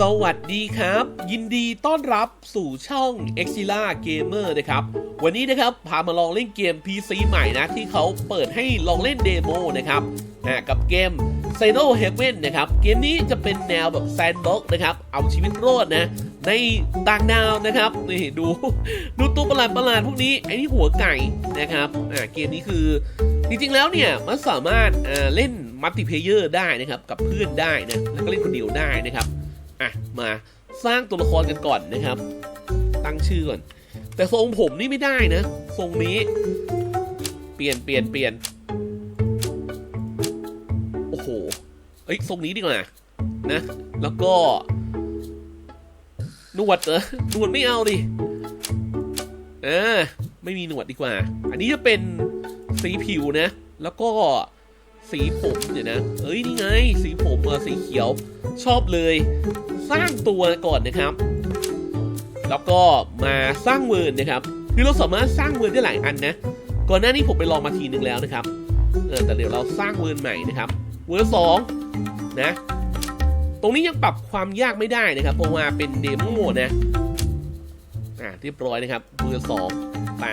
สวัสดีครับ ยินดีต้อนรับสู่ช่อง e x i l a Gamer นะครับ วันนี้นะครับ พามาลองเล่นเกม PC ใหม่นะ ที่เขาเปิดให้ลองเล่นเดโมนะครับอ่ากับเกม s i n o Heaven นะครับ เกมนี้จะเป็นแนวแบบ Sandbox นะครับ เอาชีวิตรอดนะ ในต่างดาวนะครับ นี่ดู ดูตัวประหลาดประหลาดๆพวกนี้ไอ้นี่หัวไก่นะครับอ่าเกมนี้คือจริงๆแล้วเนี่ยมันสามารถเล่นมัลติเพเยอร์ได้นะครับ กับเพื่อนได้นะแล้วก็เล่นคนเดียวได้นะครับ อะมาสร้างตัวละครกันก่อนนะครับ ตั้งชื่อก่อน แต่ทรงผมนี่ไม่ได้นะ ทรงนี้ เปลี่ยนเปลี่ยนเปลี่ยนโอ้โหเอ้ยทรงนี้ดีกว่านะ แล้วก็หนวดเหรอหนวดไม่เอาดิเออไม่มีหนวดดีกว่า อันนี้จะเป็นสีผิวนะ แล้วก็ สีผมเดี๋ยวนะ เอ้ยนี่ไง สีผมเออสีเขียว ชอบเลย สร้างตัวก่อนนะครับ แล้วก็มาสร้างเวิร์นนะครับ คือเราสามารถสร้างเวิร์นได้หลายอันนะ ก่อนหน้านี้ผมไปลองมาทีนึงแล้วนะครับ เออแต่เดี๋ยวเราสร้างเวิร์นใหม่นะครับ เวิร์นสองนะ ตรงนี้ยังปรับความยากไม่ได้นะครับ เพราะว่าเป็นเดโมนะ อ่าเรียบร้อยนะครับ เวิร์นสองไป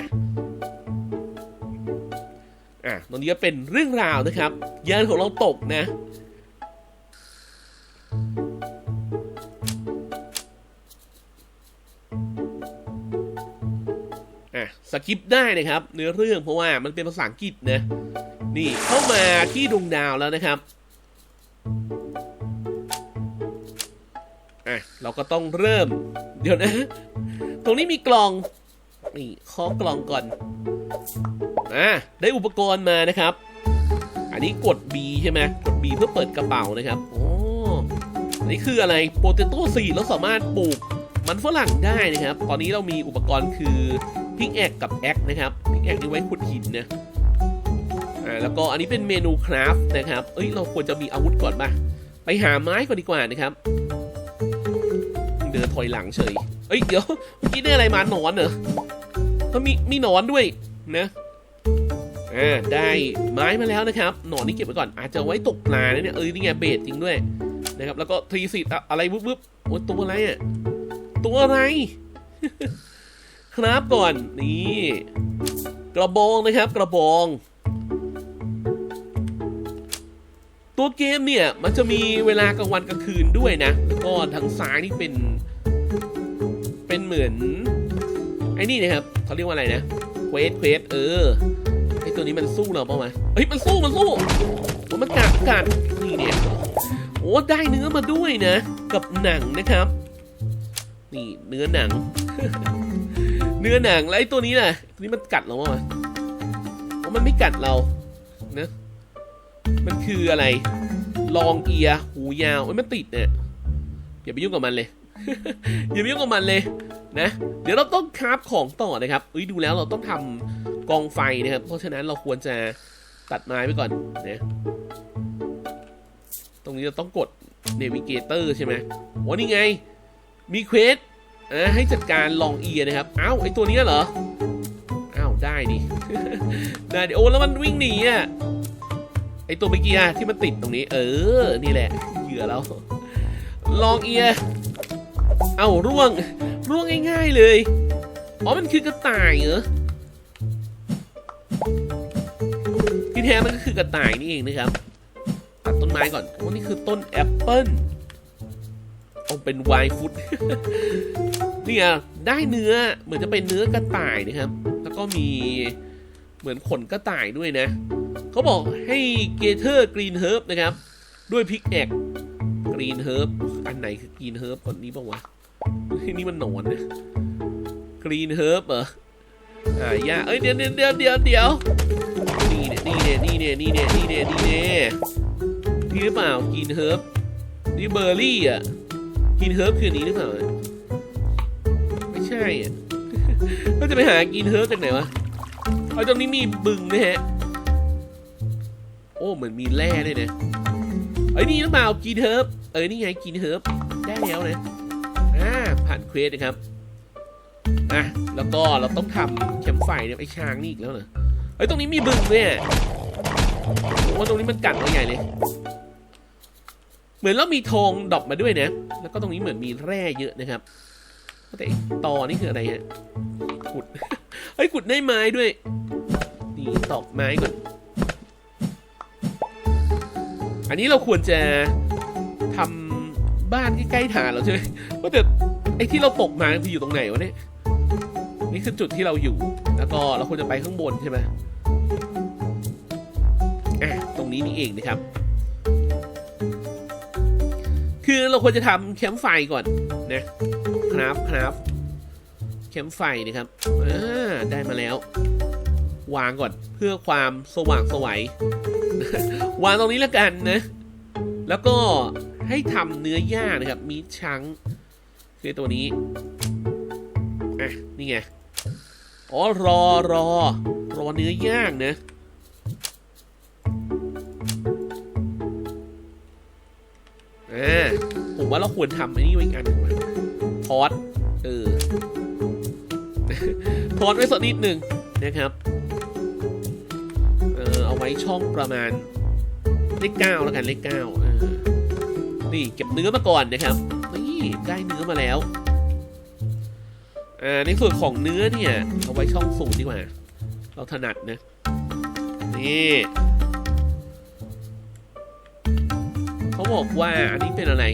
อะตรงนี้ก็เป็นเรื่องราวนะครับยานของเราตกนะอะสกิปได้นะครับเนื้อเรื่องเพราะว่ามันเป็นภาษาอังกฤษนะนี่เข้ามาที่ดวงดาวแล้วนะครับอะเราก็ต้องเริ่ม เดี๋ยวนะ ตรงนี้มีกล่อง นี่เคาะกล่องก่อนอะได้อุปกรณ์มานะครับ อันนี้กด B ใช่ไหมกด B เพื่อเปิดกระเป๋านะครับโอ้อันนี้คืออะไรโปเตโต้ซีเราสามารถปลูกมันฝรั่งได้นะครับ ตอนนี้เรามีอุปกรณ์คือพิกแอกกับแอกนะครับพิกแอกนี่ไว้ขุดหินนะอ่าแล้วก็อันนี้เป็นเมนูคราฟต์นะครับเอ้ยเราควรจะมีอาวุธก่อนป่ะไปหาไม้ก่อนดีกว่านะครับ เดินถอยหลังเฉยเอ้ยเดี๋ยวเมื่อกี้ได้อะไรมาหนอนเหรอ ก็มีมีหนอนด้วยนะอ่าได้ไม้มาแล้วนะครับ หนอนนี่เก็บไว้ก่อน อาจจะไว้ตกปลาเนี่ยเอ้ยนี่ไงเบสจริงด้วยนะครับ แล้วก็ทรีสิตอะไรวึบวึบโอ้ตัวอะไรอะตัวอะไร ครับก่อนนี่กระบองนะครับ กระบอง ตัวเกมเนี่ยมันจะมีเวลากลางวันกลางคืนด้วยนะก็ทางซ้ายนี่เป็น เป็นเหมือน ไอ้นี่นะครับเขาเรียกว่าอะไรนะเควสเควสเออไอตัวนี้มันสู้เราเปล่าวะเฮ้ยมันสู้มันสู้โอ้มันกัดกัดนี่เนี่ยโอ้ได้เนื้อมาด้วยนะ กับหนังนะครับ นี่เนื้อหนัง เนื้อหนังแล้วไอตัวนี้น่ะตัวนี้มันกัดเราเปล่าวะโอ้มันไม่กัดเรานะมันคืออะไร ลองเอียหูยาวเอ้ยมันติดเนี่ยอย่าไปยุ่งกับมันเลย อย่าไปยุ่งกับมันเลยนะ เดี๋ยวเราต้องคราฟของต่อนะครับเอ้ยดูแล้วเราต้องทำกองไฟนะครับ เพราะฉะนั้นเราควรจะตัดไม้ไปก่อนนะตรงนี้เราต้องกด Navigator ใช่ไหมโอ้นี่ไง มีเควสอะให้จัดการลองเอียนะครับ อ้าวไอตัวนี้เหรอ อ้าวได้ดิ ได้ดิโอ้แล้วมันวิ่งหนีอะ ไอตัวเมื่อกี้อะที่มันติดตรงนี้ เออ นี่แหละ เหยื่อเราลองเอีย เอ้าร่วง ร่วงง่าย ๆเลย อ๋อมันคือกระต่ายเหรอ ที่แท้มันก็คือกระต่ายนี่เองนะครับตัดต้นไม้ก่อนโอ้นี่คือต้นแอปเปิ้ลเอาเป็นไวน์ฟุตนี่ไงได้เนื้อเหมือนจะเป็นเนื้อกระต่ายนะครับ แล้วก็มีเหมือนขนกระต่ายด้วยนะ เขาบอกให้เกเทอร์กรีนเฮิร์บนะครับ ด้วยพิกแอกกรีนเฮิร์บอันไหนคือกรีนเฮิร์บอันนี้ป่าวะ นี่มันหนอนนะกรีนเฮิร์บเหรออ่าย่าเอ้ยเดี๋ยวเดี๋ยวเดี๋ยวเดี๋ยวเดี๋ยวนี่เนี่ยนี่เนี่ยนี่เนี่ยนี่เนี่ยนี่เนี่ยนี่เนี่ยนี่หรือเปล่ากินเฮิร์บนี่เบอร์รี่อะกินเฮิร์บคือนนี้หรือเปล่าไม่ใช่อะก็จะไปหากินเฮิร์บจากไหนวะเอาตรงนี้มีบึงนะฮะโอ้เหมือนมีแร่ด้วยนะเอ้ยนี่หรือเปล่ากินเฮิร์บเอ้ยนี่ไงกินเฮิร์บได้แล้วนะ อ่าผ่านเควสนะครับอะแล้วก็เราต้องทำแคมป์ไฟเนี่ยไอ้ช้างนี่อีกแล้วเหรอเฮ้ยตรงนี้มีบึงเนี่ยว่าตรงนี้มันกัดเราใหญ่เลย เหมือนเรามีทองดอปมาด้วยนะ แล้วก็ตรงนี้เหมือนมีแร่เยอะนะครับแต่ตอนี่คืออะไรฮะขุดเฮ้ยขุดได้ไม้ด้วยนี่ตอกไม้ก่อนอันนี้เราควรจะทำ บ้านใกล้ๆฐานเราใช่ไหมว่าแต่ไอ้ที่เราตกมาคืออยู่ตรงไหนวะเนี่ยนี่คือจุดที่เราอยู่ แล้วก็เราควรจะไปข้างบนใช่ไหมอะตรงนี้นี่เองนะครับ คือเราควรจะทำแคมป์ไฟก่อนนะครับครับแคมป์ไฟนะครับอ่าได้มาแล้ว วางก่อนเพื่อความสว่างสวัยวางตรงนี้แล้วกันนะ แล้วก็ ให้ทำเนื้อย่างนะครับมีชังคือตัวนี้อะนี่ไงอ๋อรอรอรอเนื้อย่างนะอ่าผมว่าเราควรทำอันนี้ไว้อีกอันหนึ่งว่ะทอดเออทอดไว้สักนิดหนึ่งนะครับเออเอาไว้ช่องประมาณเลขเก้าแล้วกันเลขเก้าเออ นี่เก็บเนื้อมาก่อนนะครับนี่ได้เนื้อมาแล้วอ่าในส่วนของเนื้อเนี่ยเอาไว้ช่องสูตรดีกว่า เราถนัดนะนี่เขาบอกว่าอันนี้เป็นอะไร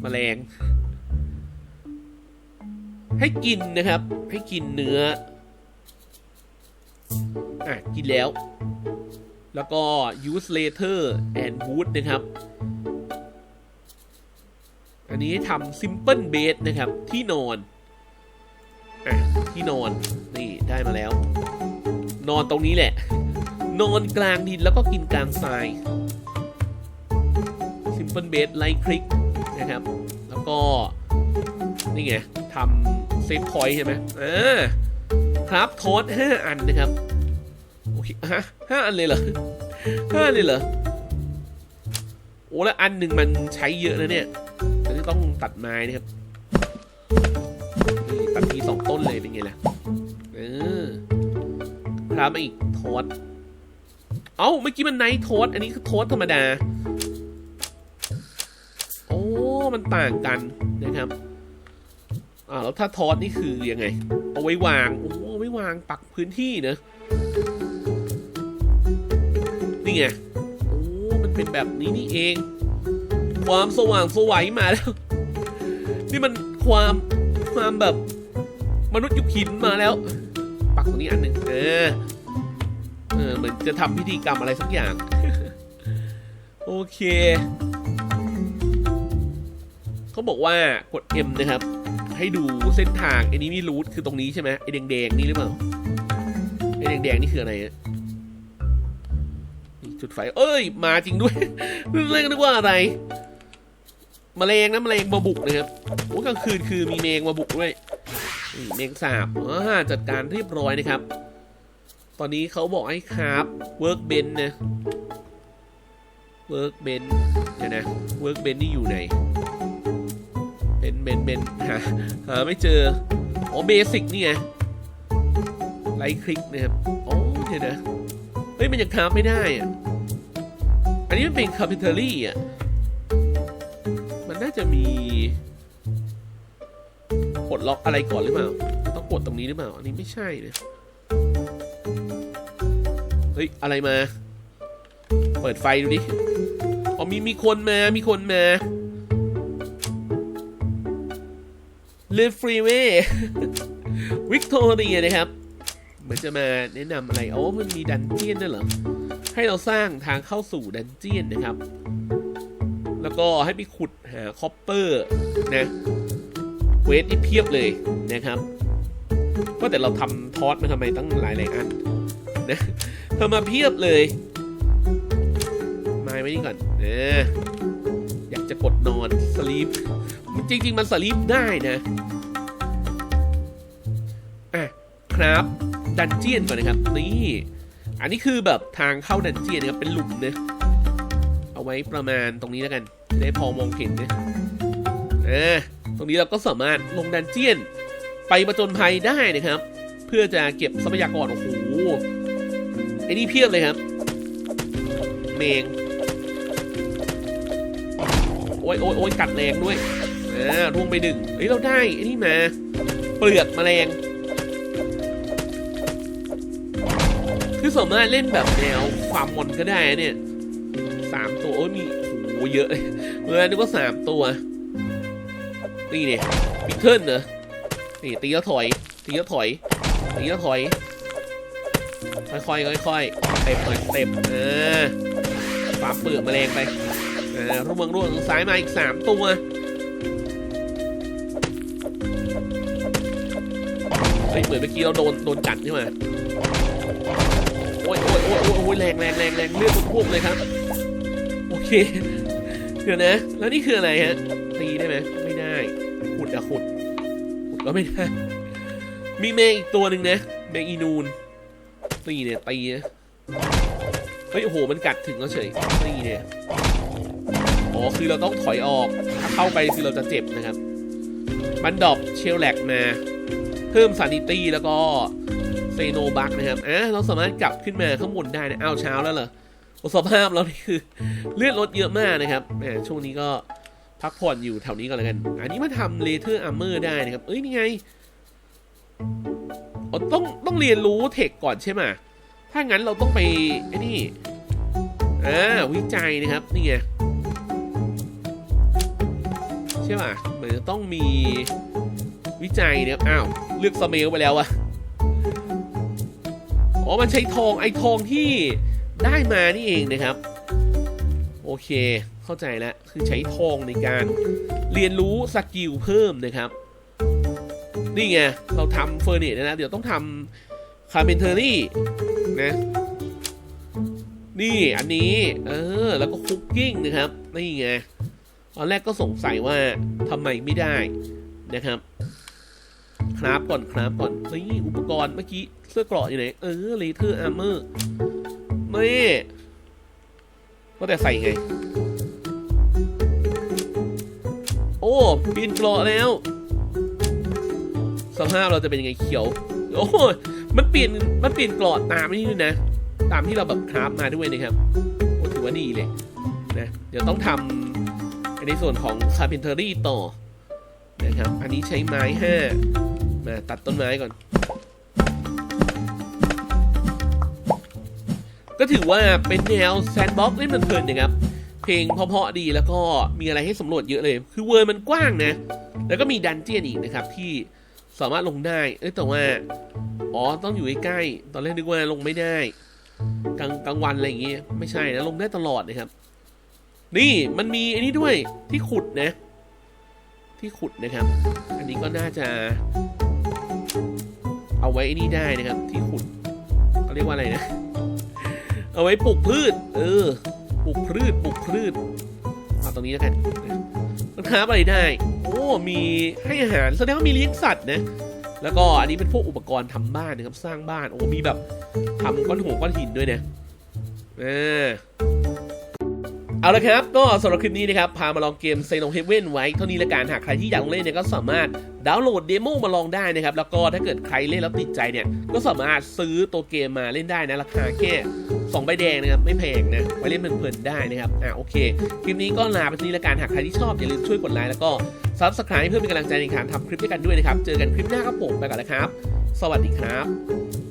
แมลง ให้กินนะครับ ให้กินเนื้ออะกินแล้ว แล้วก็ use later and wood นะครับ อันนี้ทำ simple bed นะครับ ที่นอนอะที่นอนนี่ได้มาแล้ว นอนตรงนี้แหละ นอนกลางดินแล้วก็กินกลางทราย simple bed ไลท์คลิกนะครับ แล้วก็ นี่ไงทำเซฟพอยต์ใช่ไหมอ่าครับโทสห้าอันนะครับ โอเคฮะห้าอันเลยเหรอห้าอันเลยเหรอโอ้แล้วอันหนึ่งมันใช้เยอะนะเนี่ย ต้องตัดไม้นะครับตัดทีสองต้นเลยเป็นไงล่ะเออครับมาอีกโทสเอ้าเมื่อกี้มันไนท์โทสอันนี้คือโทสธรรมดา โอ้มันต่างกันนะครับอ่าแล้วถ้าทอสนี่คือยังไง เอาไว้วางโอ้เอาไว้วางปักพื้นที่เนอะนี่ไงโอ้มันเป็นแบบนี้นี่เอง ความสว่างสวัยมาแล้ว นี่มันความความแบบมนุษย์ยุคหินมาแล้ว ปักตรงนี้อันหนึ่งเออเออเหมือนจะทำพิธีกรรมอะไรสักอย่าง โอเค เขาบอกว่ากด M นะครับ ให้ดูเส้นทางไอ้นี้มีรูทคือตรงนี้ใช่ไหมไอ้แดงๆนี่หรือเปล่าไอ้แดงๆนี่คืออะไรจุดไฟ เอ้ย มาจริงด้วยเล่นนึกว่าอะไร มแมลงนะแมลงมาบุกนะครับโอ้กลางคืนคือมีแมงมาบุกด้วยนี่แมงสาบอ่าจัดการเรียบร้อยนะครับ ตอนนี้เขาบอกให้ครับเวิร์กเบนนะเวิร์กเบนเดี๋ยวนะเวิร์กเบนนี่อยู่ไหนเป็นเบนเบนหาหาไม่เจออ๋อเบสิกนี่ไงไลท์คลิกนะครับอ๋อเดี๋ยวนะเฮ้ยมันยังทำไม่ได้อะอันนี้มันเป็นคาพิเทอรี่อะ มันน่าจะมีกดล็อกอะไรก่อนหรือเปล่า ต้องกดตรงนี้หรือเปล่า อันนี้ไม่ใช่นะเฮ้ย อะไรมา เปิดไฟดูดิ อ๋อมีมีคนมา มีคนมาเลฟรีเววิกตอเรียนะครับ เหมือนจะมาแนะนำอะไร อ๋อ มันมีดันเจียนด้วยเหรอ ให้เราสร้างทางเข้าสู่ดันเจียนนะครับ แล้วก็ให้ไปขุดหาคอปเปอร์นะเวทที่เพียบเลยนะครับก็แต่เราทำทอสมาทำไมตั้งหลายหลายอันนะทำมาเพียบเลย มาไว้นี่ก่อนเออยากจะกดนอนสลีปจริง ๆ มันสลีปได้นะอะครับดันเจียนก่อนนะครับ นี่ อันนี้คือแบบทางเข้าดันเจียนนะครับเป็นหลุมนะเอา ไว้ประมาณตรงนี้แล้วกันได้พอมองเห็นนะอ่าตรงนี้เราก็สามารถลงดันเจียนไปประจนภัยได้นะครับ เพื่อจะเก็บทรัพยากรโอ้โหไอ้นี่เพียบเลยครับเมงโอ้ยโอ้ยโอ้ยกัดแรงด้วยอ่าร่วงไปหนึ่งเฮ้ยเราได้ไอ้นี่มาเปลือกแมลงคือสามารถเล่นแบบแนวความมอนก็ได้เนี่ยามตัวโอ้ยมีโอ้โหเยอะเลยเมื่อนึกว่าสามตัว นี่เนี่ยบิทเทิลเนอะนี่ตีแล้วถอย ตีแล้วถอย ตีแล้วถอย ค่อยๆค่อยๆเต็มหน่อยเต็มเออปาเปลือกแมลงไปเออร่วงร่วงซ้ายมาอีกสามตัวเฮ้ยเหมือนเมื่อกี้เราโดนโดนกัดใช่ไหมโอ้ยโอ้ยโอ้ยโอ้ยแรงแรงแรงแรงเลือดพุ่งเลยครับ เค เดี๋ยวนะ แล้วนี่คืออะไรฮะ ตีได้ไหมไม่ได้ ขุดอะขุด ขุดก็ไม่ได้ มีแมงอีกตัวหนึ่งนะแมงอีนูน ตีเนี่ยตีนะเฮ้ยโอ้โหมันกัดถึงแล้วเฉยตีเนี่ยอ๋อคือเราต้องถอยออก ถ้าเข้าไปคือเราจะเจ็บนะครับ มันดรอปเชลแลกมา เพิ่มซานิตี้แล้วก็เซโนบักนะครับอะเราสามารถกลับขึ้นมาข้างบนได้นะ อ้าวเช้าแล้วเหรอ สภาพเรานี่คือเลือดลดเยอะมากนะครับแหมช่วงนี้ก็พักผ่อนอยู่แถวนี้ก่อนแล้วกัน อันนี้มาทำเลเทอร์อาร์เมอร์ได้นะครับ เอ้ยนี่ไงอ๋อต้องต้องเรียนรู้เทคก่อนใช่ไหมถ้างั้นเราต้องไปไอ้นี่อ่าวิจัยนะครับนี่ไงใช่ป่ะเหมือนจะต้องมีวิจัยเนี่ยอ้าว เลือกสเมลไปแล้วอะอ๋อ มันใช้ทองไอ้ทองที่ ได้มานี่เองนะครับ โอเคเข้าใจแล้วคือใช้ทองในการเรียนรู้สกิลเพิ่มนะครับ นี่ไง เราทำเฟอร์เนตนะ เดี๋ยวต้องทำคาร์เพนเทอรี่นะนี่อันนี้ เออ แล้วก็คุกกิ้งนะครับ นี่ไงตอนแรกก็สงสัยว่าทำไมไม่ได้นะครับ ครับก่อนครับก่อนนี่อุปกรณ์เมื่อกี้เสื้อกราะอยู่ไหน เออเลเทอร์อาร์เมอร์ นี่ก็แต่ใส่ไงโอ้ปีนเกราะแล้วสภาพเราจะเป็นยังไงเขียว โอ้มันเปลี่ยนมันเปลี่ยนเกราะตามนี่ด้วยนะ ตามที่เราแบบคราฟมาด้วยนะครับโอ้ถือว่าดีเลยนะเดี๋ยวต้องทำในส่วนของ carpentry ต่อนะครับอันนี้ใช้ไม้ห้ามาตัดต้นไม้ก่อน ก็ถือว่าเป็นแนวแซนด์บ็อกซ์เล่นเพลินๆนะครับ เพลงเพาะๆดีแล้วก็มีอะไรให้สำรวจเยอะเลย คือเวอร์มันกว้างนะ แล้วก็มีดันเจียนอีกนะครับที่สามารถลงได้ เอ้ยแต่ว่า อ๋อต้องอยู่ใกล้ๆตอนแรกนึกว่าลงไม่ได้กลางกลางวันอะไรอย่างเงี้ยไม่ใช่นะลงได้ตลอดนะครับ นี่มันมีอันนี้ด้วยที่ขุดนะ ที่ขุดนะครับ อันนี้ก็น่าจะ เอาไว้ไอ้นี่ได้นะครับ ที่ขุดเขาเรียกว่าอะไรนะ เอาไว้ปลูกพืช เออ ปลูกพืช ปลูกพืช มาตรงนี้แล้วกันมันค้าอะไรได้ โอ้ มีให้อาหาร แสดงว่ามีเลี้ยงสัตว์นะ แล้วก็อันนี้เป็นพวกอุปกรณ์ทำบ้านนะครับ สร้างบ้าน โอ้ มีแบบทำก้อนหัวก้อนหินด้วยนะเออเอาละครับ ก็สำหรับคลิปนี้นะครับ พามาลองเกม s a i l o n Heaven ไว้เท่านี้ละกัน หากใครที่อยากลองเล่นเนี่ยก็สามารถดาวน์โหลดเดโมมาลองได้นะครับ แล้วก็ถ้าเกิดใครเล่นแล้วติดใจเนี่ย ก็สามารถซื้อตัวเกมมาเล่นได้นะ ราคาแค่ 2ใบแดงนะครับไม่แพงนะไว้เล่นเพลินๆได้นะครับอะโอเคคลิปนี้ก็ลาไปที่นี้ละกันหากใครที่ชอบอย่าลืมช่วยกดไลค์แล้วก็ Subscribe เพื่อเป็นกำลังใจในการทำคลิปด้วยกันด้วยนะครับ เจอกันคลิปหน้าครับผมไปก่อนแล้วครับ สวัสดีครับ